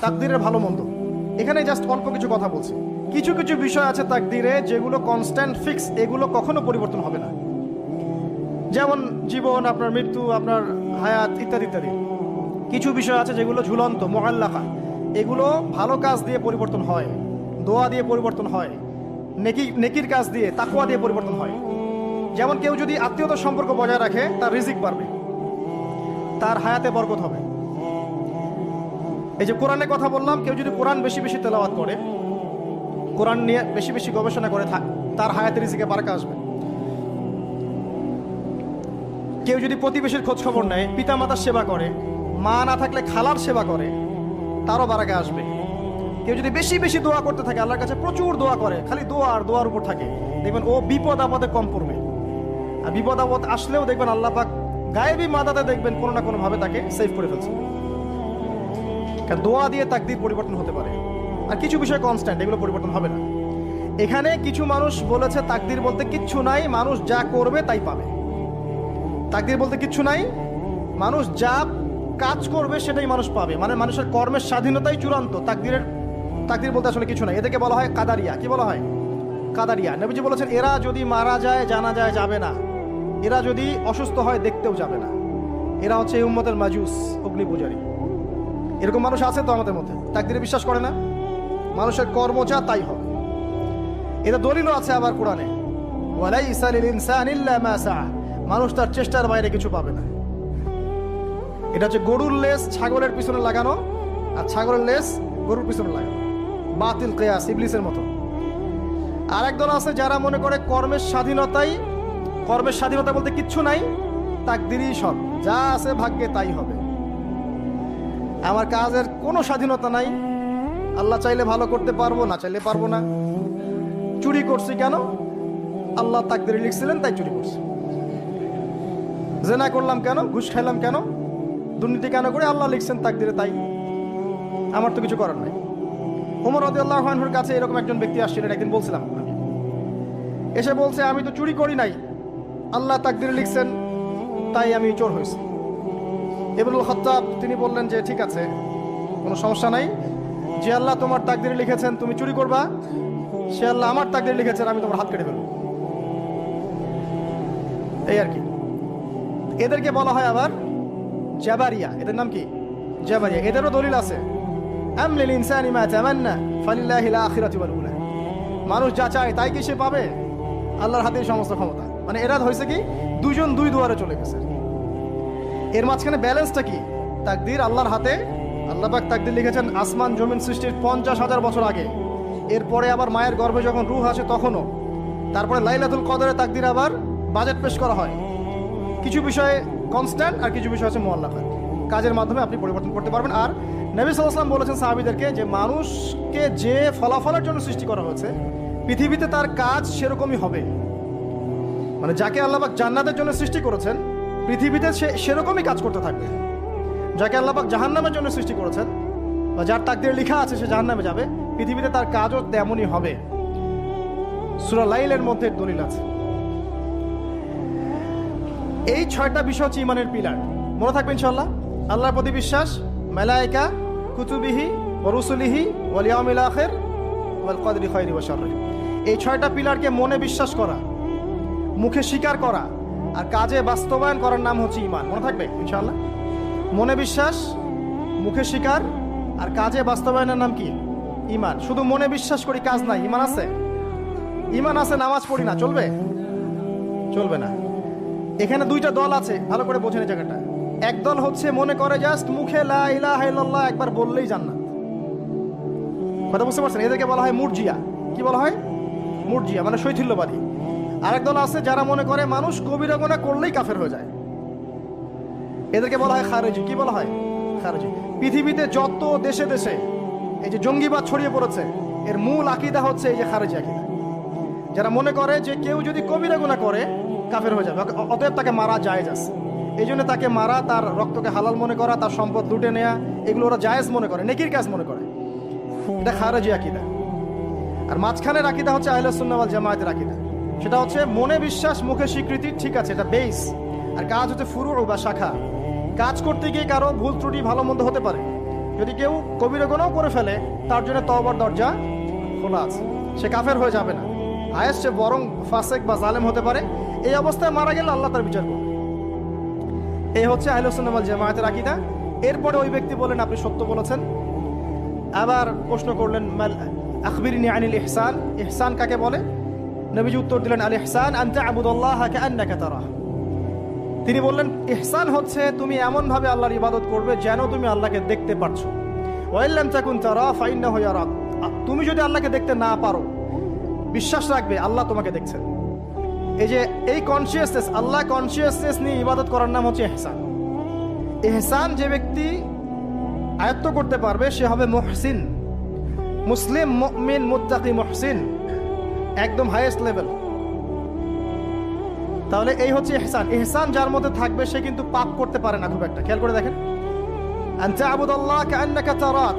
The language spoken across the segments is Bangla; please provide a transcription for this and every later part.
তাকদিরের ভালো মন্দ। এখানে জাস্ট অল্প কিছু কথা বলছি। কিছু কিছু বিষয় আছে তাকদিরে যেগুলো কনস্ট্যান্ট ফিক্স এগুলো কখনো পরিবর্তন হবে না। যেমন জীবন, আপনার মৃত্যু, আপনার হায়াত ইত্যাদি ইত্যাদি। কিছু বিষয় আছে যেগুলো ঝুলন্ত মোহাল্লাকা এগুলো ভালো কাজ দিয়ে পরিবর্তন হয়, দোয়া দিয়ে পরিবর্তন হয়, নেকি, নেকির কাজ দিয়ে তাকুয়া দিয়ে পরিবর্তন হয়। যেমন কেউ যদি আত্মীয়তার সম্পর্ক বজায় রাখে, তার রিজিক বাড়বে। তার হায়াতে বরকত হবে। এই যে কোরআনের কথা বললাম, কেউ যদি কোরআন বেশি বেশি তেলাওয়াত করে, কোরআন নিয়ে বেশি বেশি গবেষণা করে থাক তার হায়াতে রিজিকে বারকা আসবে। কেউ যদি প্রতিবেশীর খোঁজ খবর নেয় পিতা মাতার সেবা করে, মা না থাকলে খালার সেবা করে, তারও বারাকে আসবে। কেউ যদি বেশি বেশি দোয়া করতে থাকে, আল্লাহর কাছে প্রচুর দোয়া করে, খালি দোয়া আর দোয়ার উপর থাকে, দেখবেন ও বিপদ আপদে কম পড়বে। আর বিপদ আপদ আসলেও দেখবেন আল্লাহ পাক গায়েবী মাদাতে দেখবেন কোনো না কোনো ভাবে তাকে সেভ করে ফেলছে। কারণ দোয়া দিয়ে তাকদির পরিবর্তন হতে পারে। আর কিছু বিষয় কনস্ট্যান্ট এগুলো পরিবর্তন হবে না। এখানে কিছু মানুষ বলেছে তাকদির বলতে কিচ্ছু নাই, মানুষ যা করবে তাই পাবে। তাকদির বলতে কিচ্ছু নাই, মানুষ যা কাজ করবে সেটাই মানুষ পাবে। মানে মানুষের কর্মের স্বাধীনতাই চূড়ান্ত, তাকদিরের তাকদির বলতে আসলে কিছু নাই। এদেরকে বলা হয় কাদারিয়া। কি বলা হয়? কাদারিয়া। নবীজি বলেছেন, এরা যদি মারা যায়, জানা যায়, যাবে না। এরা যদি অসুস্থ হয়, দেখতেও যাবে না। এরা হচ্ছে উম্মতের মাজুস অগ্নি পূজারী এরকম মানুষ আছে তো আমাদের মধ্যে। তাকদিরে বিশ্বাস করে না। মানুষের কর্ম যা তাই হবে। এটা দলিলও আছে আবার কোরআনে। মানুষ তার চেষ্টার বাইরে কিছু পাবে না। এটা হচ্ছে গরুর লেস ছাগলের পিছনে লাগানো আর ছাগলের লেস গরুর পিছনে লাগানো। বাতিল কেয়াস, ইবলিসের মতো। আর একদল আছে যারা মনে করে কর্মের স্বাধীনতাই কর্মের স্বাধীনতা বলতে কিচ্ছু নাই। তাকদিরই সব। যা আছে ভাগ্যে তাই হবে। আমার কাজের কোনো স্বাধীনতা নাই। আল্লাহ চাইলে ভালো করতে পারব, না চাইলে পারব না। চুরি করছি কেন? আল্লাহ তাকদিরে লিখছিলেন, তাই চুরি করছি। জেনা করলাম কেন? ঘুষ খাইলাম কেন? দুর্নীতি কেন করে আল্লাহ লিখছেন তাকদিরে তাই। আমার তো কিছু করার নাই। উমর রদি আল্লাহর কাছে এরকম একজন ব্যক্তি আসছিলেন, একদিন বলছিলাম এসে বলছে, আমি তো চুরি করি নাই। আল্লাহ তাকদিরে লিখছেন, তাই আমি চোর হয়েছি। ইবনুল খত্তাব, তিনি বললেন যে, ঠিক আছে, কোনো সমস্যা নাই। যে আল্লাহ তোমার তাকদিরে লিখেছেন, তুমি চুরি করবা। সে আল্লাহ আমার তাকদিরে লিখেছেন, আমি তোমার হাত কেটে ফেলব। এই আর কি। এদেরকে বলা হয় আবার জাবারিয়া। এদের নাম কি? জাবারিয়া। এদেরও দলিল আছে। মানুষ যা চায়, তাই কি সে পাবে? আল্লাহর হাতেই সমস্ত ক্ষমতা। মানে এরা হয়েছে কি? দুজন দুই দুয়ারে চলে গেছে। এর মাঝখানে ব্যালেন্সটা কি? তাকদির আল্লাহর হাতে আল্লাহ পাক তাকদির লিখেছেন, আসমান জমিন সৃষ্টির পঞ্চাশ হাজার বছর আগে। এরপরে আবার মায়ের গর্ভে যখন রুহ আসে তখনও। তারপরে লাইলাতুল কদরে তাকদির আবার বাজেট পেশ করা হয়। কিছু বিষয়ে কনস্ট্যান্ট আর কিছু বিষয় আছে মোয়াল্লাফা কাজের মাধ্যমে আপনি পরিবর্তন করতে পারবেন। আর নবী সাল্লাম বলেছেন সাহাবিদেরকে যে মানুষকে যে ফলাফলের জন্য সৃষ্টি করা হয়েছে, পৃথিবীতে তার কাজ সেরকমই হবে। মানে যাকে আল্লাহবাক জান্নাতের জন্য সৃষ্টি করেছেন পৃথিবীতে সে সেরকমই কাজ করতে থাকবে। যাকে আল্লাহবাক জাহান্নামের জন্য সৃষ্টি করেছেন, বা যার তাকদের লেখা আছে সে জাহান্নামে যাবে, পৃথিবীতে তার কাজও তেমনই হবে। সুরা লাইলের মধ্যে দলিল আছে। এই ছয়টা বিষয় হচ্ছে ইমানের পিলার। মনে থাকবে ইনশাল্লাহ আল্লাহর প্রতি বিশ্বাস, মেলায়িকা, কুতুবিহি ওরুসুলিহি ওয়ালিয়ামিল আখের, ওয়াল এই ছয়টা পিলারকে মনে বিশ্বাস করা, মুখে স্বীকার করা আর কাজে বাস্তবায়ন করার নাম হচ্ছে ইমান মনে থাকবে? ইনশাল্লাহ মনে বিশ্বাস, মুখে স্বীকার, আর কাজে বাস্তবায়নের নাম কি? ইমান শুধু মনে বিশ্বাস করি কাজ নাই। ইমান আছে? ইমান আছে, নামাজ পড়ি না। চলবে? চলবে না। এখানে দুইটা দল আছে। ভালো করে বোঝেন এই জায়গাটা। এক দল হচ্ছে মনে করে জাস্ট মুখে লা একবার বললেই জান্নাত। কথা বুঝতে পারছেন? এদেরকে বলা হয় মুরজিয়া। কি বলা হয়? মুরজিয়া মানে শৈথিল্যবাদী। আরেক দল আছে যারা মনে করে মানুষ কবিরা গোনা করলেই কাফের হয়ে যায়। এদেরকে বলা হয় খারেজি। কি বলা হয়? খারেজি। পৃথিবীতে যত দেশে দেশে এই যে জঙ্গিবাদ ছড়িয়ে পড়েছে, এর মূল আকিদা হচ্ছে এই যে খারেজি আকিদা। যারা মনে করে যে কেউ যদি কবিরা গুণা করে, কাফের হয়ে যাবে। অতএব তাকে মারা যায় যাচ্ছে এই জন্য তাকে মারা, তার রক্তকে হালাল মনে করা, তার সম্পদ লুটে নেয়া, এগুলো ওরা জায়েজ মনে করে, নেকির কাজ মনে করে। এটা খারেজি আকিদা। আর মাঝখানের আকিদা হচ্ছে আহলসুন্নাওয়াল জামায়াতের আকিদা। সেটা হচ্ছে মনে বিশ্বাস, মুখে স্বীকৃতি, ঠিক আছে, এটা বেস আর কাজ হচ্ছে ফুরু বা শাখা। কাজ করতে গিয়ে কারও ভুল ত্রুটি, ভালো মন্দ হতে পারে। যদি কেউ কবিরা গুনাহ করে ফেলে, তার জন্য তওবার দরজা খোলা আছে। সে কাফের হয়ে যাবে না। হায়েস্ট সে বরং ফাসেক বা জালেম হতে পারে। এই অবস্থায় মারা গেলে আল্লাহ তার বিচার করবে। এই হচ্ছে আহলুসুন্নাল জামায়াতের আকিদা। এরপরে ওই ব্যক্তি বলেন, আপনি সত্য বলেছেন। আবার প্রশ্ন করলেন, মাল আখবিরিনি আনিল ইহসান? ইহসান কাকে বলে? নবীজি উত্তর দিলেন, আল ইহসান আনতা আবুদুল্লাহ কান্নাকা তারা তিনি বললেন, ইহসান হচ্ছে তুমি এমন ভাবে আল্লাহর ইবাদত করবে যেন তুমি আল্লাহকে দেখতে পারছ। ওয়াইল্লাম তাকুন তারা ফাইন্না হইয়া রাব তুমি যদি আল্লাহকে দেখতে না পারো, বিশ্বাস রাখবে, আল্লাহ তোমাকে দেখছেন। এই যে, এই কনসিয়াসনেস আল্লাহ কনসিয়াসনেস নিয়ে ইবাদত করার নাম হচ্ছে এহসান এহসান যে ব্যক্তি আয়ত্ত করতে পারবে, সে হবে মহসিন। মুসলিম মুমিন মুত্তাকি মহসিন। একদম হাইয়েস্ট লেভেল তাহলে এই হচ্ছে এহসান এহসান যার মধ্যে থাকবে, সে কিন্তু পাপ করতে পারে না খুব একটা। খেয়াল করে দেখেন।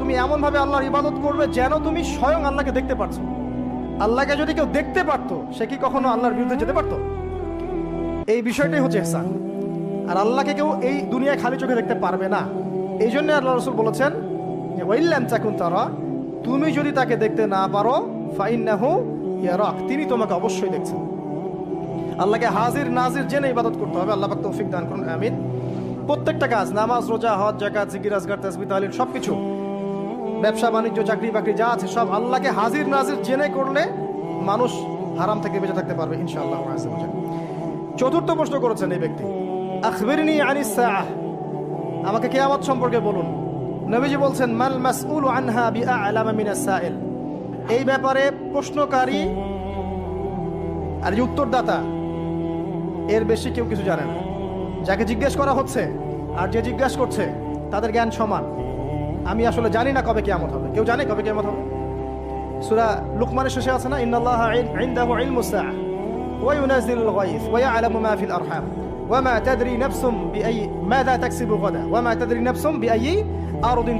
তুমি এমন ভাবে আল্লাহর ইবাদত করবে যেন তুমি স্বয়ং আল্লাহকে দেখতে পারছ। আল্লাহকে যদি কেউ দেখতে পারতো, সে কি কখনো আল্লাহর বিরুদ্ধে যেতে পারতো? এই বিষয়টাই হচ্ছে এহসান আর আল্লাহকে কেউ এই দুনিয়ায় খালি চোখে দেখতে পারবে না। এই জন্য আল্লাহ রসুল বলেছেন ওয়াইল্লাম চাকুন তারা। তুমি যদি তাকে দেখতে না পারো, ফাইন্নাহু ইয়ারাক তিনি তোমাকে অবশ্যই দেখছেন। আল্লাহকে হাজির, নাজির জেনে ইবাদত করতে হবে, আল্লাহ পাক তৌফিক দান করুন, আমিন। প্রত্যেকটা কাজ, নামাজ, রোজা, হজ জাকাত জিকির, আজগার, তাসবিহ, তাহলিল, সবকিছু। ব্যবসা, বাণিজ্য, চাকরি, বাকরি, যা আছে সব আল্লাহকে হাজির, নাজির জেনে করলে মানুষ হারাম থেকে বেঁচে থাকতে পারবে, ইনশাআল্লাহ। চতুর্থ প্রশ্ন করেছেন এই ব্যক্তি। আখবিরনি আনিস আমাকে কিয়ামত সম্পর্কে বলুন। নবীজি বলছেন, মাল মাসউল আনহা বিআলামা মিনাস সাইল। এই ব্যাপারে প্রশ্নকারী আর উত্তরদাতা, এর বেশি কেউ কিছু জানে না। যাকে জিজ্ঞেস করা হচ্ছে আর যে জিজ্ঞেস করছে, তাদের জ্ঞান সমান। আমি আসলে জানি না কবে কিয়ামত হবে। কেউ জানে কবে কিয়ামত হবে? সুরা লুকমানের শেষে আছে না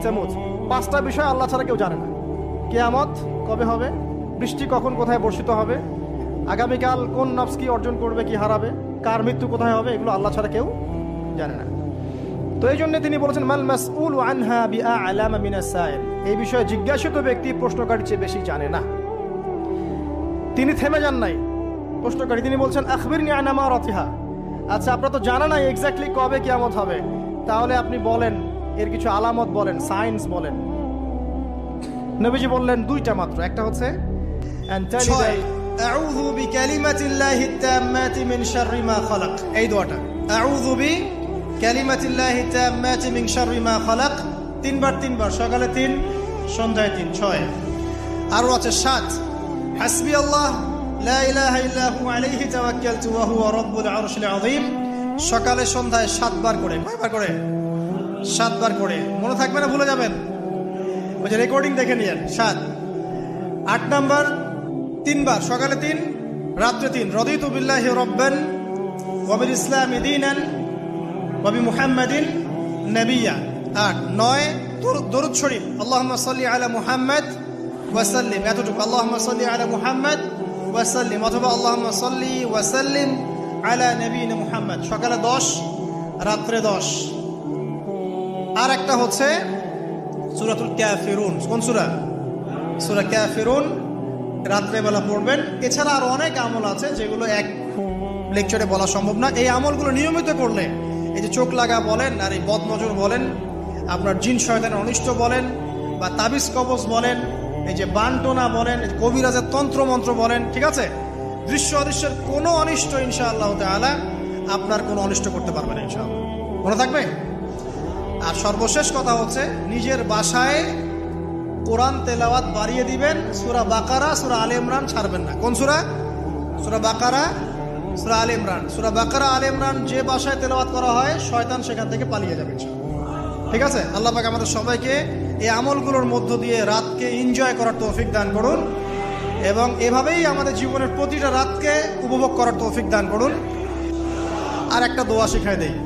তামুত। পাঁচটা বিষয় আল্লাহ ছাড়া কেউ জানে না। কিয়ামত কবে হবে? বৃষ্টি কখন কোথায় বর্ষিত হবে? আগামীকাল কোন নফস কি অর্জন করবে, কি হারাবে? কার মৃত্যু কোথায় হবে, এগুলো আল্লাহ ছাড়া কেউ জানে না। তো এই জন্য তিনি বলেছেন, মাল মাসউল আনহা বিআ আলামা মিনাস এই বিষয়ে জিজ্ঞাসিত ব্যক্তি প্রশ্নকারী চেয়ে বেশি জানে না। তিনি থেমে যান নাই। প্রশ্নকারী তিনি বলছেন, আখবিরনি আনামা রতিহা আচ্ছা আপনার তো জানা নাই এক্স্যাক্টলি কবে কিয়ামত হবে। তাহলে আপনি বলেন, এর কিছু আলামত বলেন সায়েন্স বলেন। নবীজি বললেন দুইটা মাত্র একটা হচ্ছে "আন তালিদা ছয় আউযু বিকালিমাতিল্লাহি তাম্মাতি মিন শাররি মা খালাক। এই দোয়াটা আউযু বি কালিমাতিল্লাহি তাম্মাতি মিন শাররি মা খালাক। তিনবার তিনবার সকালে তিন সন্ধ্যায় তিন ছয়। আরও আছে সাত হাসবি আল্লাহ সকালে সন্ধ্যায় সাতবার করে কয়বার করে? সাতবার করে। মনে থাকবে না ভুলে যাবেন। যে রেকর্ডিং দেখে নিয়েন, সাত। আট নাম্বার, তিনবার, সকালে তিন, রাত্রে তিন। রদিত বিল্লাহ রব্বান ওয়াবিল ইসলাম দিনান ওয়াবি মুহাম্মাদিন নবিয়া। আট, নয় দরুদ শরীফ। আল্লাহ সাল্লি আলা মুহাম্মদ ওয়াসাল্লিম এতটুকু। আল্লাহ সাল্লি আলা মুহাম্মদ ওয়াসাল্লিম অথবা আল্লাহ সাল্লি ওয়াসাল্লিম আলা নবীন মুহাম্মদ। সকালে দশ, রাত্রে দশ। আর একটা হচ্ছে সুরাতুল ক্যাফিরুন কোন সুরা? সুরা ক্যাফিরুন রাত্রেবেলা পড়বেন। এছাড়া আরও অনেক আমল আছে যেগুলো এক লেকচারে বলা সম্ভব না। এই আমলগুলো নিয়মিত করলে, এই যে চোখ লাগা বলেন আর এই বদনজর বলেন, আপনার জিন শয়তানের অনিষ্ট বলেন বা তাবিজ কবজ বলেন, এই যে বানটোনা বলেন কবিরাজের তন্ত্র মন্ত্র বলেন, ঠিক আছে? দৃশ্য অদৃশ্যের কোনো অনিষ্ট ইনশাআল্লাহ তাআলা আপনার কোনো অনিষ্ট করতে পারবে না ইনশাআল্লাহ। মনে থাকবে? আর সর্বশেষ কথা হচ্ছে, নিজের বাসায় কোরআন তেলাওয়াত বাড়িয়ে দিবেন, সুরা বাকারা, সুরা আলে ইমরান ছাড়বেন না। কোন সুরা? সুরা বাকারা, সুরা আলে ইমরান। সুরা বাকারা, আলে ইমরান যে বাসায় তেলাওয়াত করা হয়, শয়তান সেখান থেকে পালিয়ে যাবে ঠিক আছে? আল্লাহ পাক আমাদের সবাইকে এই আমলগুলোর মধ্য দিয়ে রাতকে এনজয় করার তৌফিক দান করুন এবং এভাবেই আমাদের জীবনের প্রতিটা রাতকে উপভোগ করার তৌফিক দান করুন। আর একটা দোয়া শিখাই দেই।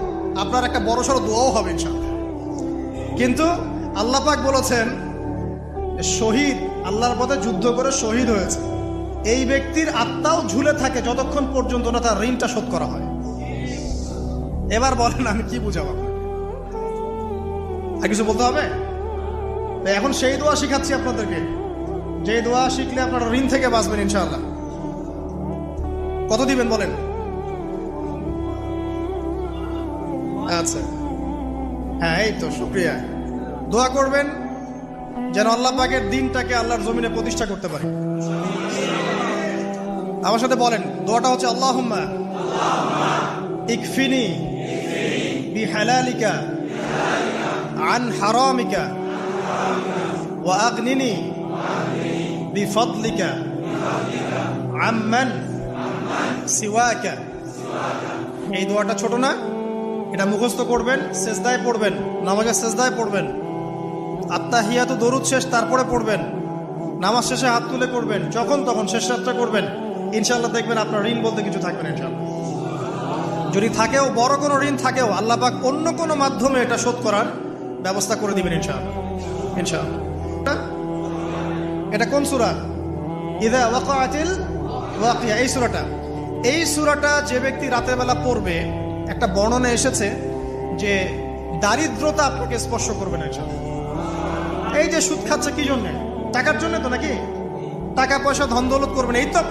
আপনার একটা বড় সড়ো দোয়াও হবে ইনশাল্লাহ কিন্তু আল্লাহ পাক বলেছেন, শহীদ, আল্লাহর পথে যুদ্ধ করে শহীদ হয়েছে। এই ব্যক্তির আত্মাও ঝুলে থাকে যতক্ষণ পর্যন্ত না তার ঋণটা শোধ করা হয়। এবার বলেন, আমি কি বুঝাবো আর কিছু বলতে হবে? এখন সেই দোয়া শিখাচ্ছি আপনাদেরকে। যে দোয়া শিখলে আপনারা ঋণ থেকে বাঁচবেন ইনশাআল্লাহ। কত দিবেন বলেন? আচ্ছা হ্যাঁ এই তো শুক্রিয়া দোয়া করবেন যেন আল্লাহ পাকের দিনটাকে আল্লাহর জমিনে প্রতিষ্ঠা করতে পারি আমার সাথে বলেন দোয়াটা হচ্ছে আল্লাহ ইকফিনি বিহালালিকা عن حرامك وأغنني بفضلك عمن سواك এই দোয়াটা ছোট না এটা মুখস্থ করবেন সেজদায় পড়বেন, নামাজের সেজদায় পড়বেন। আত্মাহিয়াত দরুদ শেষ, তারপরে পড়বেন। নামাজ শেষে হাত তুলে করবেন যখন তখন শেষ রাতটা করবেন। ইনশাল্লাহ দেখবেন আপনার ঋণ বলতে কিছু থাকবে না ইনশাল্লাহ যদি থাকেও, বড় কোনো ঋণ থাকেও, আল্লাহ পাক অন্য কোনো মাধ্যমে এটা শোধ করার ব্যবস্থা করে দিবেন ইনশাআল্লাহ। ইনশাআল্লাহ। এটা- কোন সুরা? ইদা ওয়াকাআতিল ওয়াকিয়া, এই সুরাটা। এই সুরাটা যে ব্যক্তি রাতের বেলা পড়বে একটা বর্ণনা এসেছে যে দারিদ্রতা আপনাকে স্পর্শ করবে না ইনশাআল্লাহ এই যে সুদ খাচ্ছে কি জন্য? টাকার জন্য তো নাকি? টাকা, পয়সা ধন দৌলত করবেন এই তো